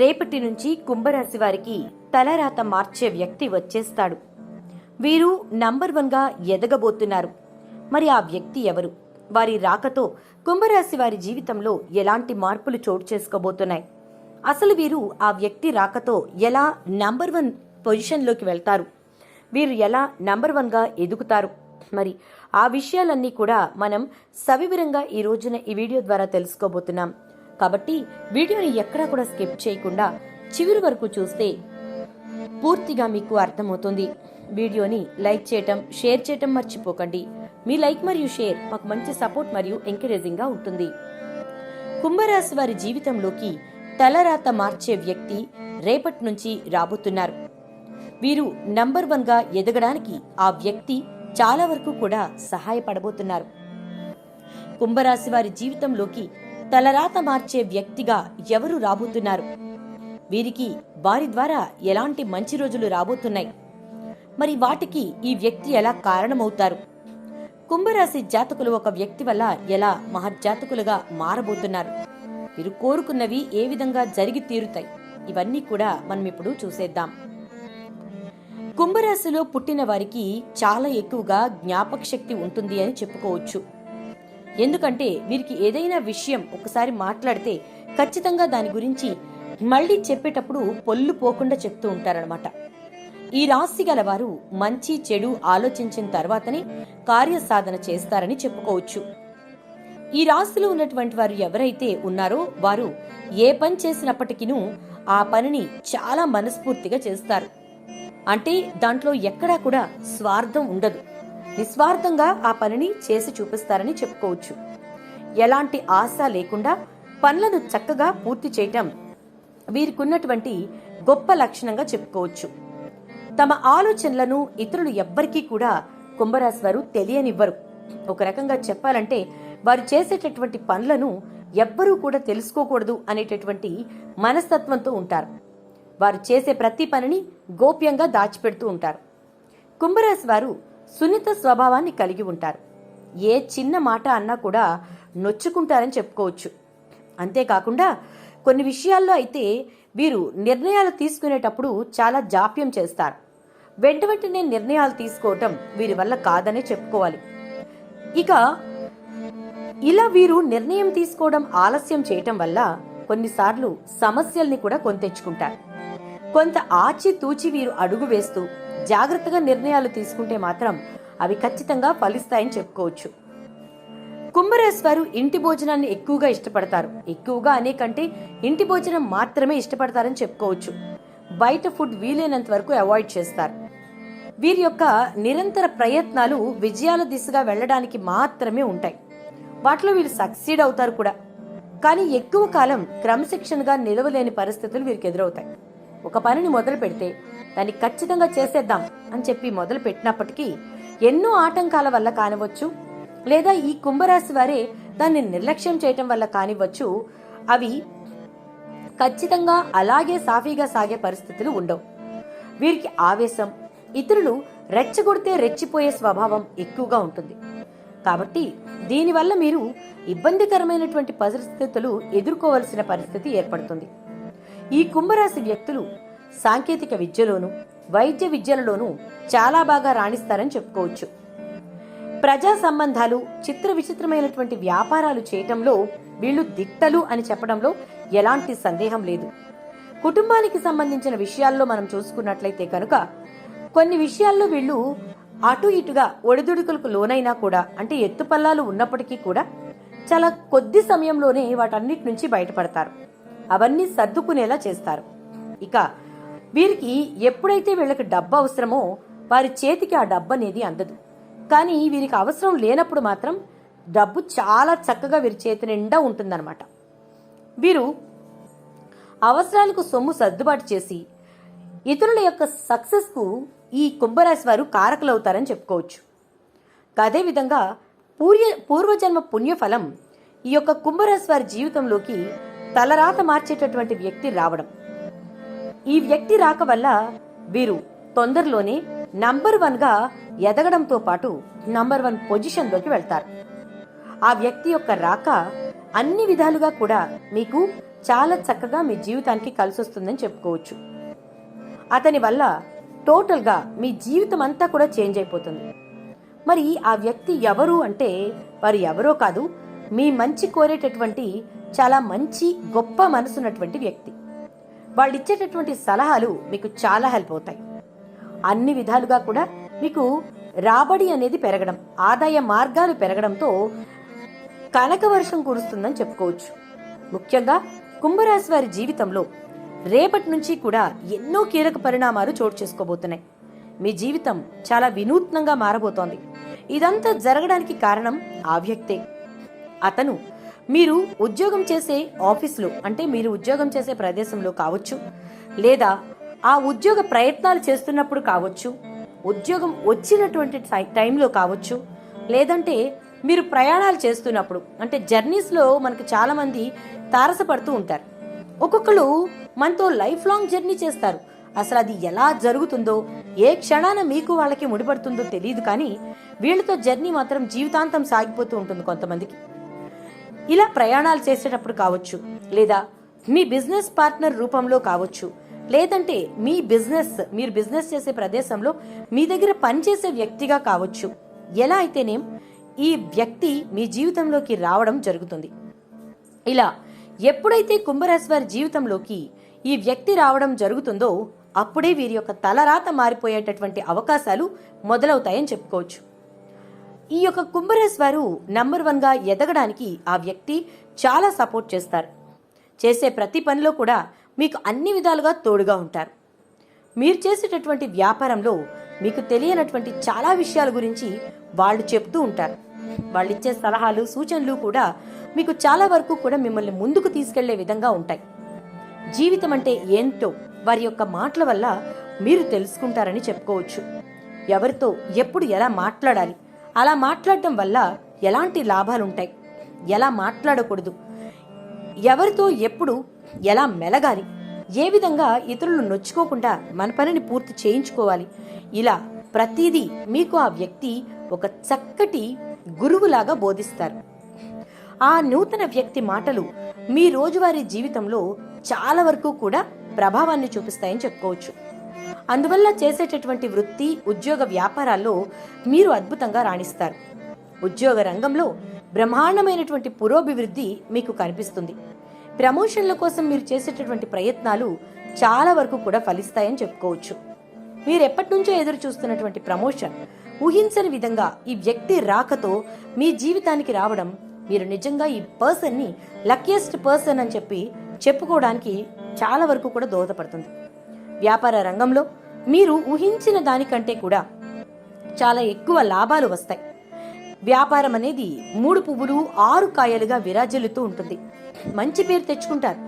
రేపటి నుంచి కుంభరాశి వారికి తలరాత మార్చే వ్యక్తి వచ్చేస్తాడు. వీరు నంబర్ వన్గా ఎదగబోతున్నారు. మరి ఆ వ్యక్తి ఎవరు? వారి రాకతో కుంభరాశి వారి జీవితంలో ఎలాంటి మార్పులు చోటు చేసుకోబోతున్నాయి? అసలు వీరు ఆ వ్యక్తి రాకతో ఎలా నంబర్ వన్ పొజిషన్లోకి వెళ్తారు? వీరు ఎలా నంబర్ వన్గా ఎదుగుతారు? మరి ఆ విషయాలన్నీ కూడా మనం సవివరంగా ఈ రోజున ఈ వీడియో ద్వారా తెలుసుకోబోతున్నాం. కాబట్టి వీడియోని ఎక్కడా కూడా స్కిప్ చేయకుండా చివరి వరకు చూస్తే పూర్తిగా మీకు అర్థమవుతుంది. వీడియోని లైక్ చేయటం షేర్ చేయటం మర్చిపోకండి. మీ లైక్ మరియు షేర్ మాకు మంచి సపోర్ట్ మరియు ఎంకరేజింగ్గా ఉంటుంది. కుంభరాశి వారి జీవితంలోకి తలరాత మార్చే వ్యక్తి రేపటి నుంచి రాబోతున్నారు. వీరు నంబర్ వన్గా ఎదగడానికి ఆ వ్యక్తి చాలా వరకు కూడా సహాయపడబోతున్నారు. కుంభరాశి వారి జీవితంలోకి తలరాత మార్చే వ్యక్తిగా ఎవరు రాబోతున్నారు? వీరికి వారి ద్వారా ఎలాంటి మంచి రోజులు రాబోతున్నాయి? మరి వాటికి ఈ వ్యక్తి ఎలా కారణమవుతారు? కుంభరాశి జాతకులు ఒక వ్యక్తి వల్ల ఎలా మహర్జాతకులుగా మారబోతున్నారు? వీరు కోరుకున్నవి ఏ విధంగా జరిగి తీరుతాయి? ఇవన్నీ కూడా మనం ఇప్పుడు చూసేద్దాం. కుంభరాశిలో పుట్టిన వారికి చాలా ఎక్కువగా జ్ఞాపక శక్తి ఉంటుంది అని చెప్పుకోవచ్చు. ఎందుకంటే వీరికి ఏదైనా విషయం ఒకసారి మాట్లాడితే ఖచ్చితంగా దాని గురించి మళ్ళీ చెప్పేటప్పుడు పొల్లు పోకుండా చెప్తూ ఉంటారనమాట ఈ రాశి గలవారు మంచి చెడు ఆలోచించిన తర్వాతనే కార్యసాధన చేస్తారని చెప్పుకోవచ్చు. ఈ రాశిలో ఉన్నటువంటి వారు ఎవరైతే ఉన్నారో వారు ఏ పని చేసినప్పటికీ ఆ పనిని చాలా మనస్ఫూర్తిగా చేస్తారు. అంటే దాంట్లో ఎక్కడా కూడా స్వార్థం ఉండదు. నిస్వార్థంగా ఆ పనిని చేసి చూపిస్తారని చెప్పుకోవచ్చు. ఎలాంటి ఆశ లేకుండా పనులను చక్కగా పూర్తి చేయటం వీరికున్నటువంటి గొప్ప లక్షణంగా చెప్పుకోవచ్చు. తమ ఆలోచనలను ఇతరులు ఎవ్వరికీ కూడా కుంభరాశి వారు తెలియనివ్వరు. ఒక రకంగా చెప్పాలంటే వారు చేసేటటువంటి పనులను ఎవ్వరూ కూడా తెలుసుకోకూడదు అనేటటువంటి మనస్తత్వంతో ఉంటారు. వారు చేసే ప్రతి పనిని గోప్యంగా దాచిపెడుతూ ఉంటారు. కుంభరాశి వారు సున్నిత స్వభావాన్ని కలిగి ఉంటారు. ఏ చిన్న మాట అన్నా కూడా నొచ్చుకుంటారని చెప్పుకోవచ్చు. అంతేకాకుండా కొన్ని విషయాల్లో అయితే వీరు నిర్ణయాలు తీసుకునేటప్పుడు చాలా జాప్యం చేస్తారు. వెంట వెంటనే నిర్ణయాలు తీసుకోవటం వీరి వల్ల కాదనే చెప్పుకోవాలి. ఇక ఇలా వీరు నిర్ణయం తీసుకోవడం ఆలస్యం చేయటం వల్ల కొన్నిసార్లు సమస్యల్ని కూడా కొంతెచ్చుకుంటారు. కొంత ఆచితూచి వీరు అడుగు వేస్తూ జాగ్రత్తగా నిర్ణయాలు తీసుకుంటే మాత్రం అవి ఖచ్చితంగా ఫలిస్తాయని చెప్పుకోవచ్చు. కుంభరాశి వారు ఇంటి భోజనాన్ని ఎక్కువగా ఇష్టపడతారు. ఎక్కువగా అనేకంటే ఇంటి భోజనం మాత్రమే ఇష్టపడతారని చెప్పుకోవచ్చు. బయట ఫుడ్ వీలైనంత వరకు అవాయిడ్ చేస్తారు. వీరి యొక్క నిరంతర ప్రయత్నాలు విజయాల దిశగా వెళ్ళడానికి మాత్రమే ఉంటాయి. వాటిలో వీరు సక్సీడ్ అవుతారు కూడా. కానీ ఎక్కువ కాలం క్రమశిక్షణగా నిలవలేని పరిస్థితులు వీరికి ఎదురవుతాయి. ఒక పనిని మొదలు పెడితే దాన్ని ఖచ్చితంగా చేసేద్దాం అని చెప్పి మొదలు పెట్టినప్పటికీ ఎన్నో ఆటంకాల వల్ల కానివచ్చు లేదా ఈ కుంభరాశి వారే దాన్ని నిర్లక్ష్యం చేయటం వల్ల కానివ్వచ్చు అవి ఖచ్చితంగా అలాగే సాఫీగా సాగే పరిస్థితులు ఉండవు. వీరికి ఆవేశం ఇతరులు రెచ్చగొడితే రెచ్చిపోయే స్వభావం ఎక్కువగా ఉంటుంది. కాబట్టి దీనివల్ల మీరు ఇబ్బందికరమైనటువంటి పరిస్థితులు ఎదుర్కోవలసిన పరిస్థితి ఏర్పడుతుంది. ఈ కుంభరాశి వ్యక్తులు సాంకేతిక విద్యలోనూ వైద్య విద్యలలోనూ చాలా బాగా రాణిస్తారని చెప్పుకోవచ్చు. ప్రజా సంబంధాలు చిత్ర విచిత్రమైనటువంటి వ్యాపారాలు చేయటంలో వీళ్ళు దిట్టలు అని చెప్పడంలో ఎలాంటి సందేహం లేదు. కుటుంబానికి సంబంధించిన విషయాల్లో మనం చూసుకున్నట్లయితే కనుక కొన్ని విషయాల్లో వీళ్ళు అటు ఇటుగా ఒడిదుడుకులకు లోనైనా కూడా అంటే ఎత్తుపల్లాలు ఉన్నప్పటికీ కూడా చాలా కొద్ది సమయంలోనే వాటన్నిటి నుంచి బయటపడతారు. అవన్నీ సర్దుకునేలా చేస్తారు. ఇక వీరికి ఎప్పుడైతే వీళ్ళకి డబ్బు అవసరమో వారి చేతికి ఆ డబ్బు అనేది అందదు. కానీ వీరికి అవసరం లేనప్పుడు మాత్రం డబ్బు చాలా చక్కగా వీరి చేతి నిండా ఉంటుందన్నమాట. వీరు అవసరాలకు సొమ్ము సర్దుబాటు చేసి ఇతరుల యొక్క సక్సెస్కు ఈ కుంభరాశి వారు కారకులవుతారని చెప్పుకోవచ్చు. అదేవిధంగా పూర్య పూర్వజన్మ పుణ్యఫలం ఈ యొక్క కుంభరాశి వారి జీవితంలోకి తలరాత మార్చేటటువంటి వ్యక్తి రావడం. ఈ వ్యక్తి రాక వల్ల వీరు తొందరలోనే నంబర్ వన్గా ఎదగడంతో పాటు నంబర్ వన్ పొజిషన్లోకి వెళ్తారు. ఆ వ్యక్తి యొక్క రాక అన్ని విధాలుగా కూడా మీకు చాలా చక్కగా మీ జీవితానికి కలిసి వస్తుందని చెప్పుకోవచ్చు. అతని వల్ల టోటల్గా మీ జీవితం అంతా కూడా చేంజ్ అయిపోతుంది. మరి ఆ వ్యక్తి ఎవరు అంటే వారు ఎవరో కాదు మీ మంచి కోరేటటువంటి చాలా మంచి గొప్ప మనసున్నటువంటి వ్యక్తి. వాళ్ళు ఇచ్చేటటువంటి సలహాలు మీకు చాలా హెల్ప్ అవుతాయి. అన్ని విధాలుగా కూడా మీకు రాబడి అనేది పెరగడం ఆదాయ మార్గాలు పెరగడంతో కనక వర్షం కురుస్తుందని చెప్పుకోవచ్చు. ముఖ్యంగా కుంభరాశి వారి జీవితంలో రేపటి నుంచి కూడా ఎన్నో కీలక పరిణామాలు చోటు చేసుకోబోతున్నాయి. మీ జీవితం చాలా వినూత్నంగా మారబోతోంది. ఇదంతా జరగడానికి కారణం ఆ వ్యక్తే. అతను మీరు ఉద్యోగం చేసే ఆఫీస్లో అంటే మీరు ఉద్యోగం చేసే ప్రదేశంలో కావచ్చు లేదా ఆ ఉద్యోగ ప్రయత్నాలు చేస్తున్నప్పుడు కావచ్చు ఉద్యోగం వచ్చినటువంటి టైంలో కావచ్చు లేదంటే మీరు ప్రయాణాలు చేస్తున్నప్పుడు అంటే జర్నీస్లో మనకు చాలామంది తారసపడుతూ ఉంటారు. ఒక్కొక్కరు మనతో లైఫ్ లాంగ్ జర్నీ చేస్తారు. అసలు అది ఎలా జరుగుతుందో ఏ క్షణాన మీకు వాళ్ళకి ముడిపడుతుందో తెలియదు కానీ వీళ్ళతో జర్నీ మాత్రం జీవితాంతం సాగిపోతూ ఉంటుంది కొంతమందికి. ఇలా ప్రయాణాలు చేసేటప్పుడు కావచ్చు. లేదా మీ బిజినెస్ పార్ట్నర్ రూపంలో కావచ్చు. లేదంటే మీ బిజినెస్ మీరు బిజినెస్ చేసే ప్రదేశంలో మీ దగ్గర పనిచేసే వ్యక్తిగా కావచ్చు. ఎలా అయితేనేం? ఈ వ్యక్తి మీ జీవితంలోకి రావడం జరుగుతుంది. ఇలా ఎప్పుడైతే కుంభరాశి వారి జీవితంలోకి ఈ వ్యక్తి రావడం జరుగుతుందో అప్పుడే వీరి యొక్క తలరాత మారిపోయేటటువంటి అవకాశాలు మొదలవుతాయని చెప్పుకోవచ్చు. ఈ యొక్క కుంభరాశి వారు నంబర్ వన్గా ఎదగడానికి ఆ వ్యక్తి చాలా సపోర్ట్ చేస్తారు. చేసే ప్రతి పనిలో కూడా మీకు అన్ని విధాలుగా తోడుగా ఉంటారు. మీరు చేసేటటువంటి వ్యాపారంలో మీకు తెలియనటువంటి చాలా విషయాల గురించి వాళ్ళు చెప్తూ ఉంటారు. వాళ్ళు ఇచ్చే సలహాలు సూచనలు కూడా మీకు చాలా వరకు కూడా మిమ్మల్ని ముందుకు తీసుకెళ్ళే విధంగా ఉంటాయి. జీవితం అంటే ఏంటో వారి యొక్క మాటల వల్ల మీరు తెలుసుకుంటారని చెప్పుకోవచ్చు. ఎవరితో ఎప్పుడు ఎలా మాట్లాడాలి అలా మాట్లాడటం వల్ల ఎలాంటి లాభాలుంటాయి? ఎలా మాట్లాడకూడదు? ఎవరితో ఎప్పుడు ఎలా మెలగాలి? ఏ విధంగా ఇతరులు నొచ్చుకోకుండా మన పనిని పూర్తి చేయించుకోవాలి? ఇలా ప్రతిదీ మీకు ఆ వ్యక్తి ఒక చక్కటి గురువులాగా బోధిస్తారు. ఆ నూతన వ్యక్తి మాటలు మీ రోజువారీ జీవితంలో చాలా వరకు కూడా ప్రభావాన్ని చూపిస్తాయని చెప్పుకోవచ్చు. అందువల్ల చేసేటటువంటి వృత్తి ఉద్యోగ వ్యాపారాల్లో మీరు అద్భుతంగా రాణిస్తారు. ఉద్యోగ రంగంలో బ్రహ్మాండమైనటువంటి పురోభివృద్ధి మీకు కనిపిస్తుంది. ప్రమోషన్ల కోసం మీరు చేసేటటువంటి ప్రయత్నాలు చాలా వరకు కూడా ఫలిస్తాయని చెప్పుకోవచ్చు. మీరు ఎప్పటి నుంచో ఎదురు చూస్తున్నటువంటి ప్రమోషన్ ఊహించని విధంగా ఈ వ్యక్తి రాకతో మీ జీవితానికి రావడం మీరు నిజంగా ఈ పర్సన్ని లక్కీయెస్ట్ పర్సన్ అని చెప్పి చెప్పుకోవడానికి చాలా వరకు కూడా దోహదపడుతుంది. వ్యాపార రంగంలో మీరు ఊహించిన దానికంటే కూడా చాలా ఎక్కువ లాభాలు వస్తాయి. వ్యాపారం అనేది మూడు పువ్వులు ఆరు కాయలుగా విరాజిల్లుతూ ఉంటుంది. మంచి పేరు తెచ్చుకుంటారు.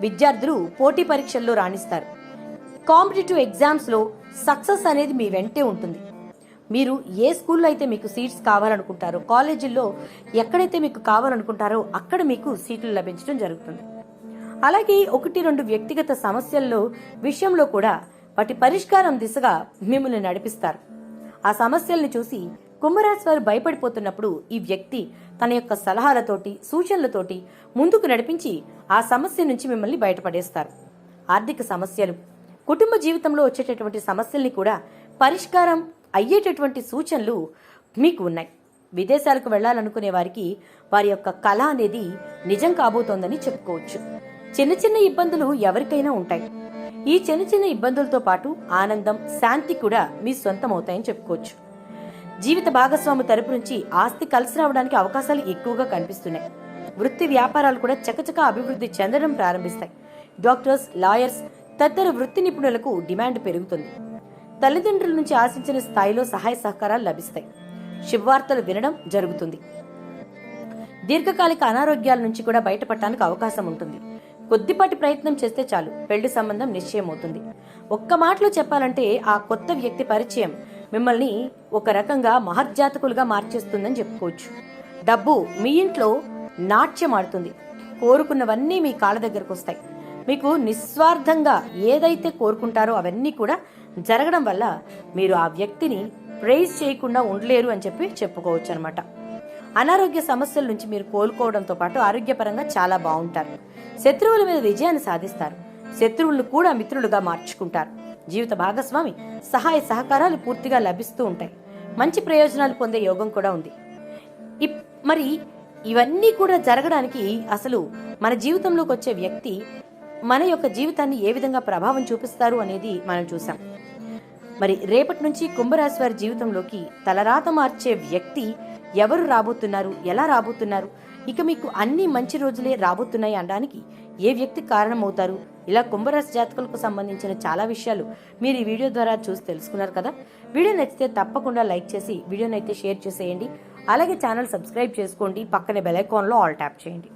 విద్యార్థులు పోటీ పరీక్షల్లో రాణిస్తారు. కాంపిటేటివ్ ఎగ్జామ్స్లో సక్సెస్ అనేది మీ వెంటే ఉంటుంది. మీరు ఏ స్కూల్లో అయితే మీకు సీట్స్ కావాలనుకుంటారో కాలేజీల్లో ఎక్కడైతే మీకు కావాలనుకుంటారో అక్కడ మీకు సీట్లు లభించడం జరుగుతుంది. అలాగే ఒకటి రెండు వ్యక్తిగత సమస్యల్లో విషయంలో కూడా వాటి పరిష్కారం దిశగా మిమ్మల్ని నడిపిస్తారు. ఆ సమస్యల్ని చూసి కుంభరాశి వారు భయపడిపోతున్నప్పుడు ఈ వ్యక్తి తన యొక్క సలహాలతోటి సూచనలతోటి ముందుకు నడిపించి ఆ సమస్య నుంచి మిమ్మల్ని బయటపడేస్తారు. ఆర్థిక సమస్యలు కుటుంబ జీవితంలో వచ్చేటటువంటి సమస్యల్ని కూడా పరిష్కారం అయ్యేటటువంటి సూచనలు మీకు ఉన్నాయి. విదేశాలకు వెళ్ళాలనుకునే వారికి వారి యొక్క కళ అనేది నిజం కాబోతోందని చెప్పుకోవచ్చు. చిన్న చిన్న ఇబ్బందులు ఎవరికైనా ఉంటాయి. ఈ చిన్న చిన్న ఇబ్బందులతో పాటు ఆనందం శాంతి కూడా మీ సొంతం అవుతాయని చెప్పుకోవచ్చు. జీవిత భాగస్వామి తరపు నుంచి ఆస్తి కలిసి రావడానికి అవకాశాలు ఎక్కువగా కనిపిస్తున్నాయి. వృత్తి వ్యాపారాలు కూడా చకచక అభివృద్ధి చెందడం ప్రారంభిస్తాయి. డాక్టర్స్ లాయర్స్ తదితర వృత్తి నిపుణులకు డిమాండ్ పెరుగుతుంది. తల్లిదండ్రుల నుంచి ఆశించిన స్థాయిలో సహాయ సహకారాలు లభిస్తాయి. శుభవార్తలు వినడం జరుగుతుంది. దీర్ఘకాలిక అనారోగ్యాల నుంచి కూడా బయటపడటానికి అవకాశం ఉంటుంది. కొద్దిపాటి ప్రయత్నం చేస్తే చాలు. పెళ్ళి సంబంధం నిశ్చయమవుతుంది. ఒక్క మాటలో చెప్పాలంటే ఆ కొత్త వ్యక్తి పరిచయం మిమ్మల్ని ఒక రకంగా మహర్జాతకులుగా మార్చేస్తుందని చెప్పుకోవచ్చు. డబ్బు మీ ఇంట్లో నాట్యం ఆడుతుంది. కోరుకున్నవన్నీ మీ కాళ్ళ దగ్గరకు వస్తాయి. మీకు నిస్వార్థంగా ఏదైతే కోరుకుంటారో అవన్నీ కూడా జరగడం వల్ల మీరు ఆ వ్యక్తిని ప్రైజ్ చేయకుండా ఉండలేరు అని చెప్పి చెప్పుకోవచ్చు అనమాట అనారోగ్య సమస్యల నుంచి మీరు కోలుకోవడంతో పాటు ఆరోగ్యపరంగా చాలా బాగుంటారు. శత్రువుల మీద విజయాన్ని సాధిస్తారు. శత్రువులను కూడా మిత్రులుగా మార్చుకుంటారు. జీవిత భాగస్వామి సహాయ సహకారాలు పూర్తిగా లభిస్తూ ఉంటాయి. మంచి ప్రయోజనాలు పొందే యోగం కూడా ఉంది. ఇప్- మరి ఇవన్నీ కూడా జరగడానికి అసలు మన జీవితంలోకి వచ్చే వ్యక్తి మన యొక్క జీవితాన్ని ఏ విధంగా ప్రభావం చూపిస్తారు అనేది మనం చూసాం. మరి రేపటి నుంచి కుంభరాశి వారి జీవితంలోకి తలరాత మార్చే వ్యక్తి ఎవరు రాబోతున్నారు? ఎలా రాబోతున్నారు? ఇక మీకు అన్ని మంచి రోజులే రాబోతున్నాయి అనడానికి ఏ వ్యక్తి కారణమవుతారు? ఇలా కుంభరాశి జాతకులకు సంబంధించిన చాలా విషయాలు మీరు ఈ వీడియో ద్వారా చూసి తెలుసుకున్నారు కదా? వీడియో నచ్చితే తప్పకుండా లైక్ చేసి వీడియోనైతే షేర్ చేసేయండి. అలాగే ఛానల్ సబ్స్క్రైబ్ చేసుకోండి. పక్కనే బెల్ ఐకాన్లో ఆల్ ట్యాప్ చేయండి.